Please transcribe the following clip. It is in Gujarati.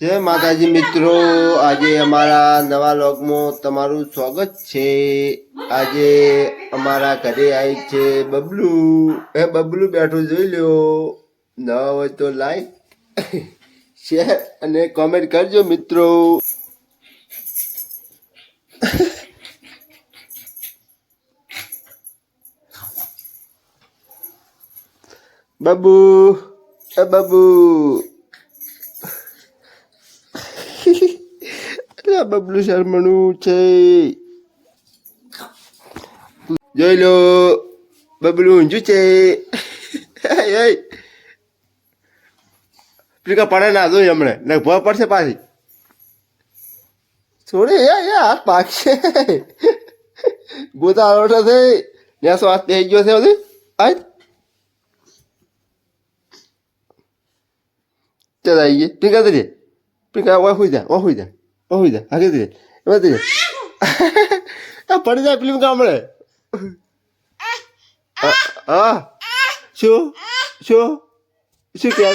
જય માતાજી મિત્રો. આજે અમારા નવા લોગમાં તમારું સ્વાગત છે. આજે અમારા ઘરે આવી છે બબલુ. એ બબલુ બેઠું જોઈ લ્યો. ન હોય તો લાઈક શેર અને કોમેન્ટ કરજો મિત્રો. બબુ એ બબુ આ બબલું શર્મનું છે જોઈ લો બબલું ઊંચું છે. પ્રિકા પડે ના જોઈ હમણે ને ભવા પડશે પાછી છોડે હાથ પાકશે ગોતા આરોટા થઈ નેસો હાથ થઈ ગયો છે બધી આજ ચાલ આવી ગઈ પ્રિકા દે પ્રિકા ઓય હોઈ જા ઓ હોઈ ઓ હોઈ જા આગળ દે એમાં દે આ પડી જાય ફિલ્મ કામળે હા શું શું શું કહે